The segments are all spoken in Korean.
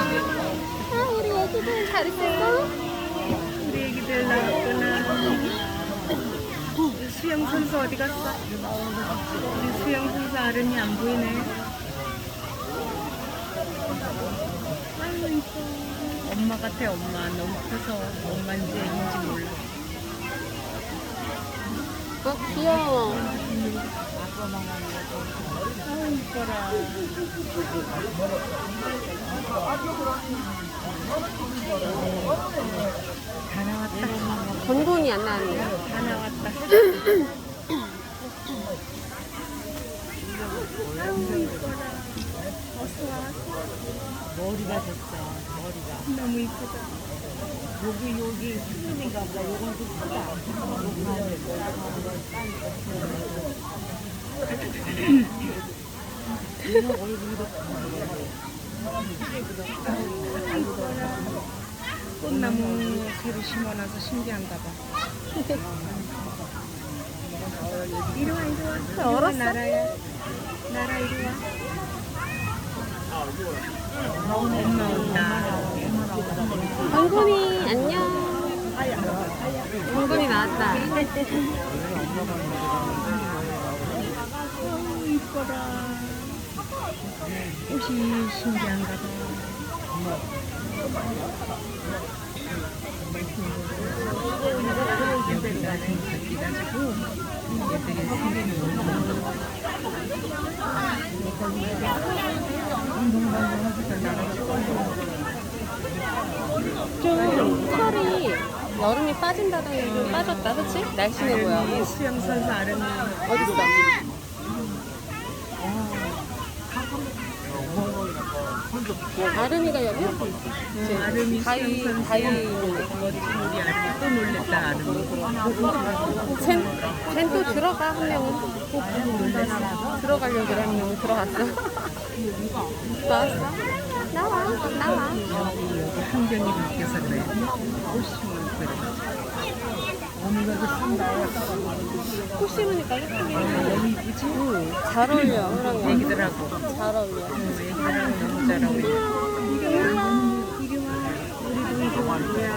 아, 우리 애기들 잘 있었어? 우리 애기들 나왔구나. 수영 선수 어디 갔어? 우리 수영 선수 아름이 안 보이네. 엄마 같아 엄마. 너무 커서 엄마인지 애인지 몰라. 어, 귀여워. 다 나왔다. 건곤이 안 나왔네. 다 나왔다. 머리가 됐어. 머리가. 너무 이쁘다. 여기 여기 수분인가 보다. 요건 좀 크다. 꽃나무 새로 심어놔서 신기한가 봐. 이리 와, 이리 와. 얼었어? 나라야. 나라, 이리 와. 엄마 온다. 건곤이, 안녕. 건곤이 나왔다. 이뻐라. 옷이 신기한가 봐. 여기가 좀 바뀌가지고 얘들이 생각이 너무 좀 털이 여름이 빠진다더니 좀 빠졌다, 그치? 날씬해 보여. 아름이 수영 선수 아름이 어딨어? 아름이가 여기? 그치? 아름이 가위, 가위. 우리 아름이 또 놀랬다 아름이 쟨, 쟨또 들어가, 한 명은. 들어가려고 그래, 한 명은. 들어갔어. 나왔어? 나와, 나와. 환경이 바뀌어서 그래 꽃 심으니까? 응, 잘 어울려, 호랑이. 애기들하고 잘 어울려. 애기들하고 너무 잘 어울려 이리 와 이리 와 우리도 이리 와 뭐야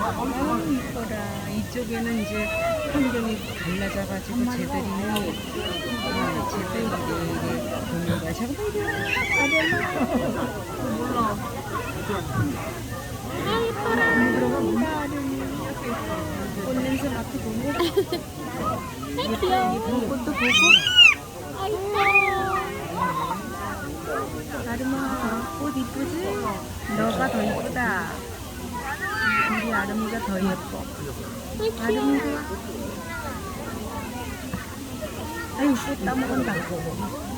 아유 이뻐라 이쪽에는 이제 환경이 달라져가지고 쟤들이 어, 쟤들이 이게 보는 거야 잠깐만 몰라 아, 예뻐라. 들어갑니다 아름이 꽃 냄새 맡고 아, 귀여워. 꽃도 보고 아, 이뻐. 아름아 꽃 이쁘지? 너가 더 이쁘다 우리 아름이가 더 예뻐 아. 아름이가 아유 꽃 따먹은다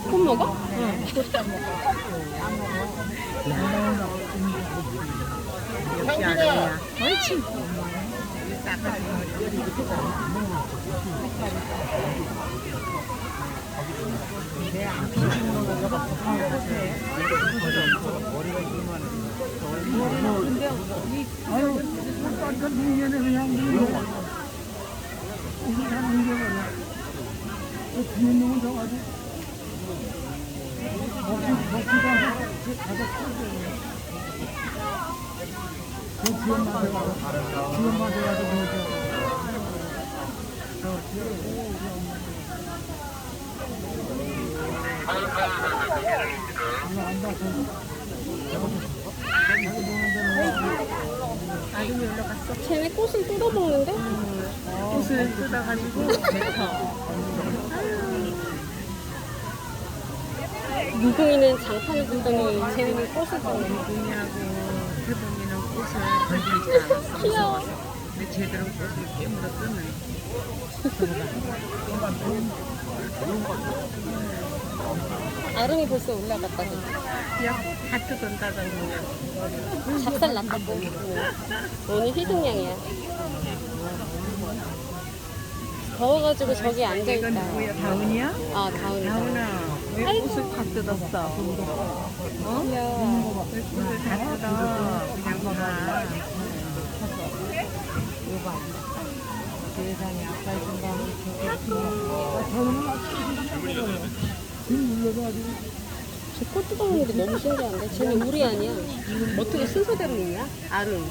꽃 먹어? 응꽃 따먹어 역시 아름이야 옳지 어떤 인연에 그냥 물려가. 우리 다 물려가. 그 뒤에 놈은 저가지. 먹기, 먹기도 하고, 그 가족 그 지원만 돼가지고, 지원만 돼가지고, 그렇죠. 저, 지원. 안 닿고. 아름이 올라갔어 쟤네 꽃을 뜯어먹는데? 꽃을 뜯어가지고 무궁이는 장판을 뜯더니 쟤네는 꽃을 뜯네. 무궁이하고 태봉이는 꽃을 건드리지 않았어 귀여워. 근데 쟤들은 꽃을 깨물어 뜯는 아름이 벌써 올라갔다. 야다 뜯은다더니 그냥 작살 났다고. 오늘 희생양이야. 더워가지고 저기 이건 앉아있다. 누구야 다운이야? 아, 다운이다. 다운아 왜 아이고. 꽃을 다 뜯었어? 어? 왜 꽃을 다 뜯어? 그냥 봐 이거 봐. 세상에 아빠 좀 가면 저꽃 뜯어먹는 게 너무 신기한데? 쟤는 우리 아니야. 어떻게 순서대로 있냐? 아름,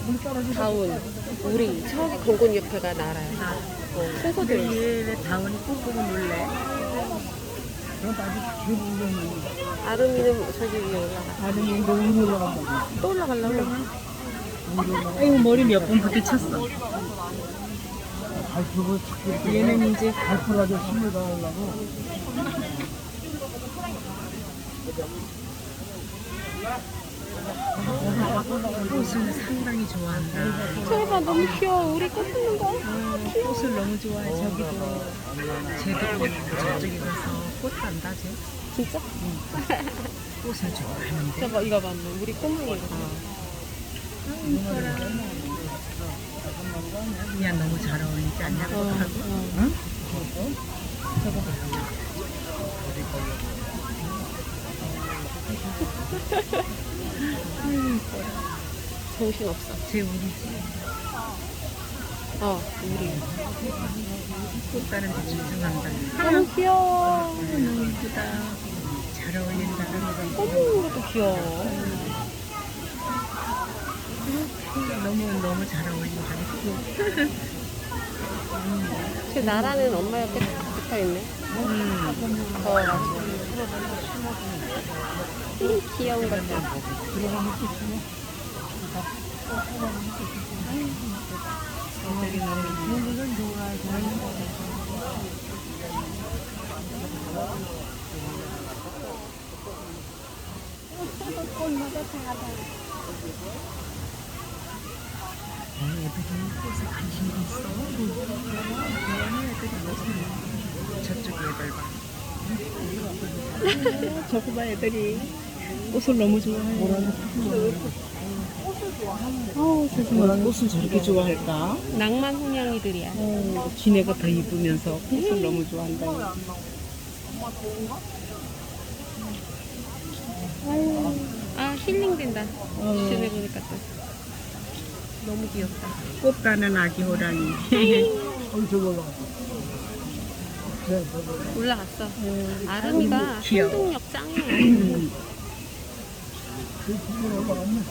다운, 우리, 저기 공군 옆에가 나라야. 어, 순서대로 있어. 얘 다운이 꼭 보고 놀래. 아름이는 저기 위에 올라가. 아름이 너 위로 올라간다고. 또 올라가려고? 아이고 머리 몇번 부딪혔어. 발톱을 이렇게 얘는 이제 발톱하게 힘을 가하려고. 꽃을 상당히 좋아한다. 저봐 너무 귀여워. 우리 꽃 뜯는 거. 꽃을 너무 좋아해. 저기도 쟤도 저쪽에 가서 꽃 단다 쟤. 진짜? 꽃을 좋아하는데. 저봐 이거 봐. 우리 꽃무늬 이거. 야 너무 잘 어울리지 않냐 어, 꽃하고? 어. 응? 정신 없어. 쟤 우리지. 어, 우리. 꽃 다는 데 집중한다. 너무 귀여워. 너무 이쁘다. 잘 어울린다. 꽃 무늬 것도 귀여워. 너무 너무 잘 어울린다. 제 나라는 엄마 옆에 붙어 있네. 음. 더워가지고. 음, 귀여운 것들. 꽃에 관심 애들이. 저거 봐 애들이 꽃을 너무 좋아해. 아우 세상에 꽃을 저렇게 좋아할까? 낭만 혼양이들이야. 어, 지네가 더 이쁘면서 꽃을 너무 좋아한다. 아, 힐링된다. 어. 지내 보니까 또. 너무 귀엽다. 꽃 가는 아기 호랑이. 저기 올라갔어. 네. 올라갔어. 아름이가 귀여워. 행동력 짱이야. 그 부분 올라갔네.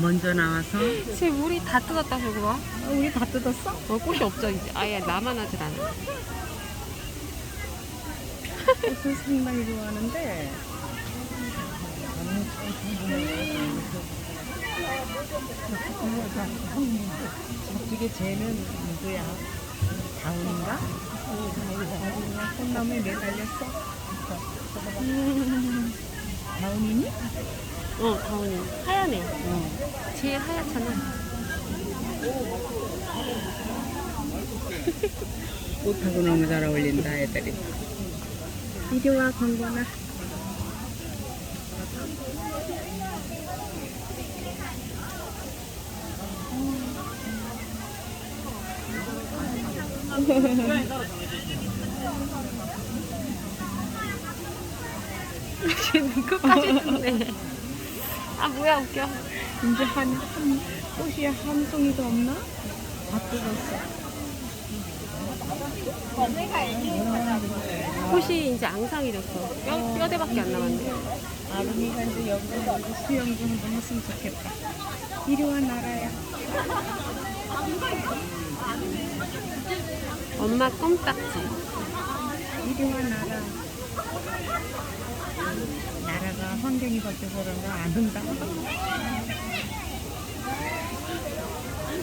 먼저 나와서 쟤 우리 다 뜯었다, 저거 봐. 우리 다 뜯었어? 어, 꽃이 없어, 이제. 아예 나만 하질 않아. 꽃을 상당히 좋아하는데 저쪽에 쟤는 누구야? 다운인가? 꽃나무에 매달렸어? 다운이니? 어, 다운이. 하얀애. 어. 제일 하얗잖아. 꽃하고 너무 잘 어울린다 애들이. 이리 와 광건아. 끝까지 뜯네. 아, 뭐야, 웃겨. 이제 한, 한 꽃이 한 송이도 없나? 다 뜯었어. 꽃이 이제 앙상이 됐어. 뼈, 뼈대밖에 안 남았네. 아름이가 이제 여기서 수영 좀 한번 했으면 좋겠다. 이리 와 나라야. 엄마 껌딱지. 이리 와 나라. 나라가 환경이 바뀌어서 그런가 안 온다.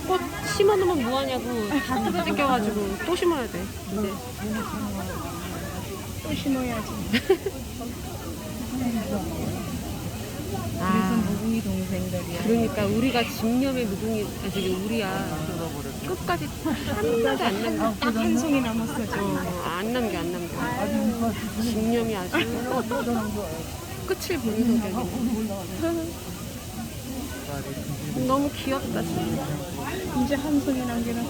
꽃 심어놓으면 뭐하냐고 다 뜯어지껴가지고 또 심어야 돼. 이제. 또 심어야지. 그래서 아, 무궁이 동생들이야. 그러니까 우리가 집념의 무궁이, 아, 저기 우리야. 끝까지 하나도 안 남겨. 딱 한 송이 남았어 지금. 어, 안 남겨, 안 남겨. 집념이 아주 끝을 보는 성격이네. 너무 귀엽다, 진짜. 이제 한 송이 남겨놨어.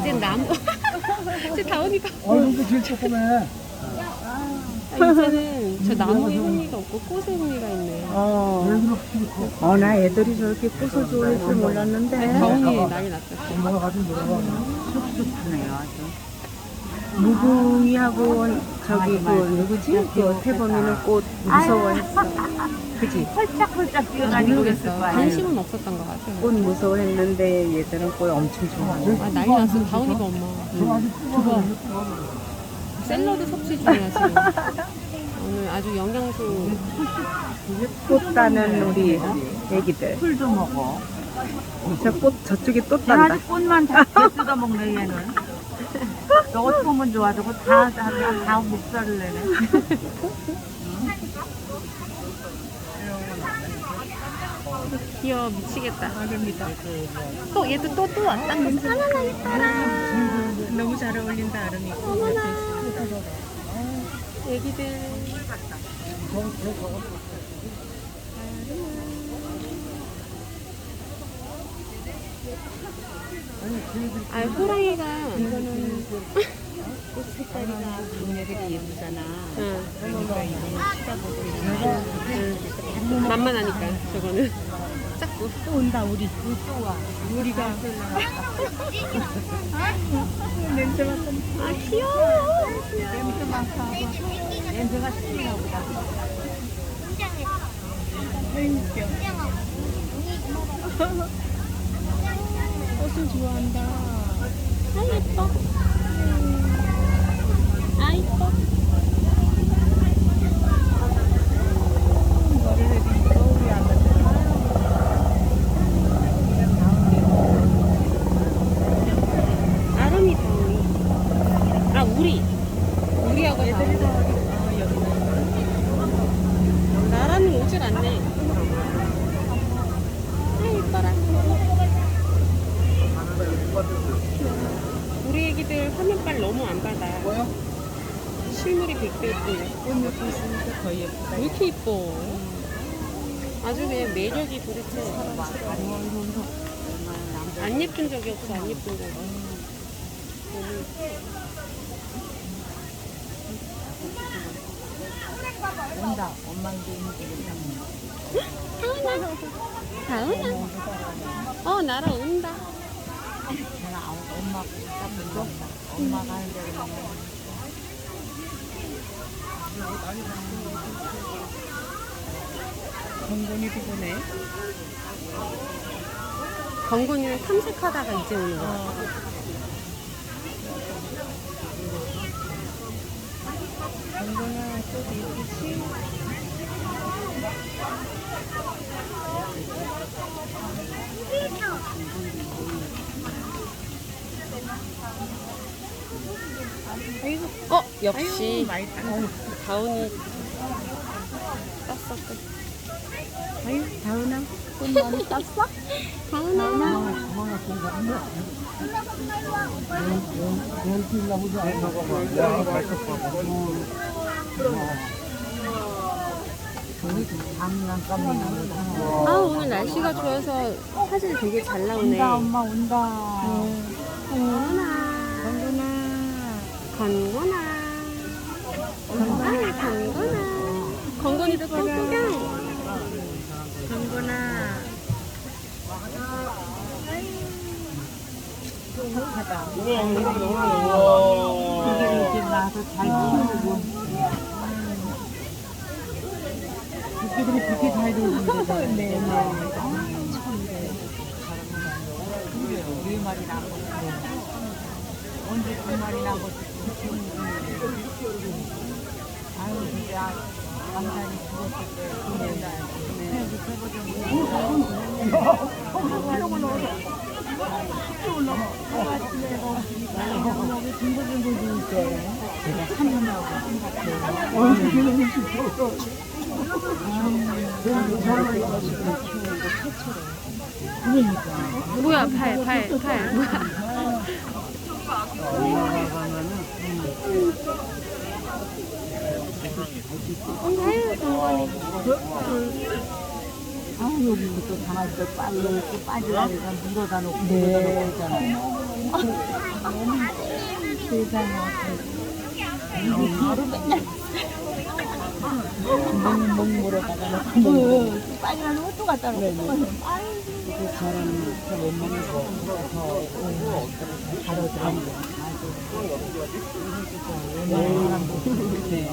이제 나무. 이제 다운이 봐. 얼굴도 제일 조그매. 아, 이제는 저 나무에 흥미가 없고 꽃에 흥미가 있네. 어. 어, 나 애들이 저렇게 꽃을 좋아할 줄 몰랐는데. 다운이 난리 났다. 쑥쑥하네요, 아주. 무궁이하고 저기 그 누구지? 그 태범이는 꽃 무서워했어. 그지? 펄짝펄짝 아, 뛰어다니고 모르겠어. 있을 거 아니야. 관심은 없었던 것 같아. 꽃 무서워했는데 얘들은 꽃 엄청 좋아하네. 아, 난리 났어. 다운이가 엄마. 그거. 샐러드 섭취 중이야, 지금. 오늘 아주 영양소. 꽃 따는 우리 애기들. 풀도 먹어. 저꽃 저쪽에 또 야, 딴다. 아주 꽃만 다 뜯어 먹네 얘는. 저거 보면 좋아. 저거 다, 다, 다, 다 목살을 내네. 귀여워, 미치겠다. 또, 얘도 또, 또 왔다. 하나나 있더라. 너무 잘 어울린다, 아름이. 애기들. 아, 호랑이가. 이거는. 꽃 색깔이가 동네들이 예쁘잖아. 응. 그러니까 이거는 응. 만만하니까, 저거는. 작고. 또 온다, 우리. 또 와. 우리가. 냄새 맡아. 아, 귀여워. 냄새가 시리나 보다. 꽃을 좋아한다. 아, 예뻐. 아, 예뻐. 머리를 해주니까 우리 아가들. 아름이 다운이. 아, 우리. 우리하고 다운이. 오질 않네. 아, 예뻐라. 우리 애기들 화면빨 너무 안 받아. 실물이 100배 예쁜데. 꽃 옆에 있으니까 더 예쁘다. 왜 이렇게 이뻐? 아주 그냥 매력이 도대체. 안 예쁜 적이 없어, 안 예쁜 적이. 너무 온다. 엄마한테 있는 다은아. 다은아. 어, 날아온다. 제가 아우, 엄마 딱 불렀다. 엄마가 하는 대로 건곤이도 보네. 건곤이는 탐색하다가 이제 오는 거야. 건곤아, 꽃 예쁘지? 어, 역시 많이 따. 다운이 땄어. 또. 아유, 다은아. 꽃 많이 땄어? 다은아. 아, 오늘 날씨가 좋아서 사진 되게 잘 나오네. 온다, 엄마 온다. 건곤아. 건곤아. 건곤아. 건곤이도 또 구경. 건곤아. 그게 이제 나서 잘 키우고. 새끼들이 그렇게 잘 놀는데. 네, 네. 네 마리 낳은 거. 언제 두 마리 낳은 거 아유, 진짜 감사히 죽었을 때. 보낸다. 네. 여기 둥글둥글 있대. 제가 3년하고 생각해요. 뭐야, 팔, 팔, 팔. 뭐야. 아유, 건곤 이. 아, 여기 또 강아지들 빨리 이렇게 빠지라니까 물어다 놓고 물어다 놓고 있잖아. 세상에. 이게 바로 맨날 먹는 빨리 가는 것도 갖다 놓고. 그 사람은 더 웬만해서 더 바로 들어가는 거 네.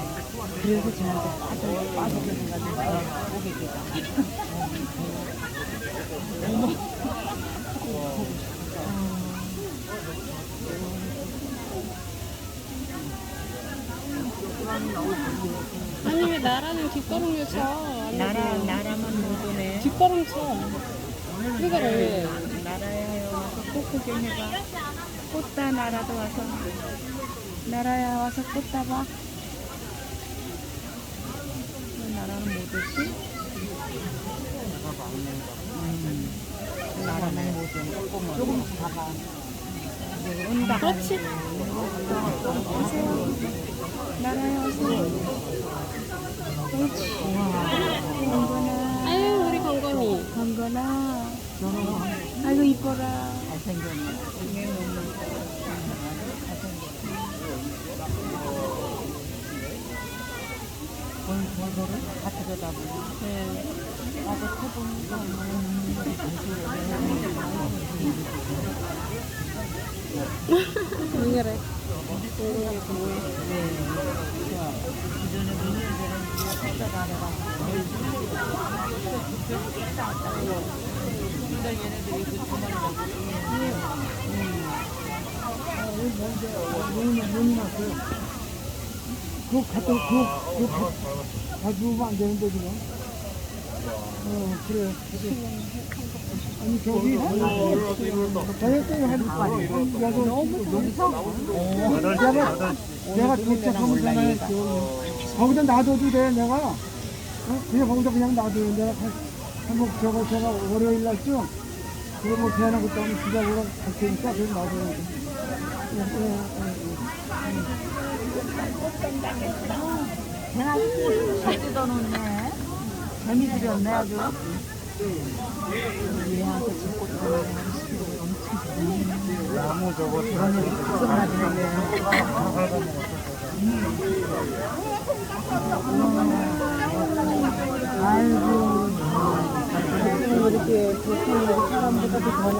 그래서 저한테 빠져 빠져들어가지고 보게 되다. 아니 왜 나라는 뒷걸음질 쳐? 아니, 나라 나라만 못 오네. 뒷걸음 쳐. 이거를 왜? 나라야 와서 꽃 구경해봐. 꽃다 나라도 와서. 나라야 와서 꽃 따봐. 왜 나라는 못 오지? 음, 나라는 못 오네. 조금씩 봐봐. 온다. 그렇지. 나라 야 와서. 그렇지. 건거나. 아유 우리 건건이. 건거나. 아이고 이뻐라. 잘생겼네. 볼볼볼을 다 들여다보고. 네. 나도 커보니까 그래. 네. 좋아. 기존에 문제들은 살짝 안 근데 얘네들이 그 주머니라고. 그거 갖다, 그거, 그거 가- 가지고 안 되는데, 지금. 어, 그래. 아니, 저기, 저녁에 한, 한, 여섯, 여기서? 어, 내가, 내가 도착하면 전화해. 거기다 놔둬도 돼, 내가. 어? 그냥 거기다 그냥 놔둬요. 내가 한, 한번 저거, 저거, 월요일 날쯤. 그거 뭐 대안하고 또 한번 기다리러 갈 테니까, 그냥 놔둬요. 예, 예, 예. 내가 잘 뜯어놓네. 재미 들였네 아주. 얘한테 지금 꽃 나무 저거 아이고. 이렇게 보통 사람들까지 전화.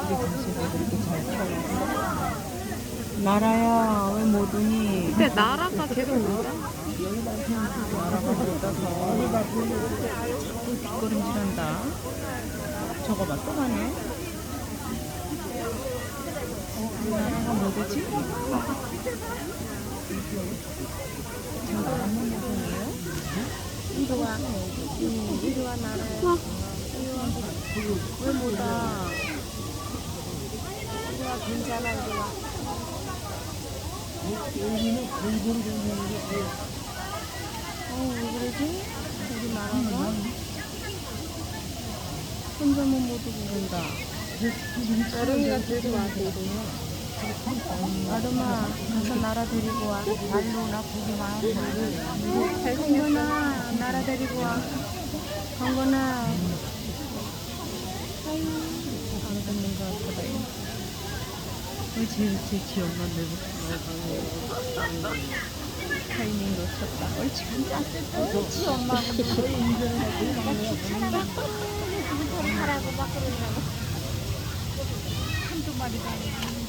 우리 자식이 그렇게 잘 키워놨어. 나라야 왜 못 오니? 근데 나라가 계속 온다. 나라가 또 뒷걸음질한다. 저거 봐, 또 가네. 어, 나라가 못 오지? 저 나라만 나서네요? 이리 와. 응, 이리 와, 나라야. 이리 와. 왜못 와? 이리 와, 괜찮아, 이리 와. 어, 왜 그러지? 우리 나라가? 혼자만 못 오고 그런다. 어른이가 들고 와서 아름아, 가서 나라 데리고 와. 발로 나 보기만 하고. 강건아, 나라 데리고 와. 강건아. 아유, 안 듣는 거 같다. 왜 제, 제 기억만 내고 타이밍 놓쳤다. 옳지. 옳지, 엄마. 하라고 막 그러냐고. 한두 마리도 아니고,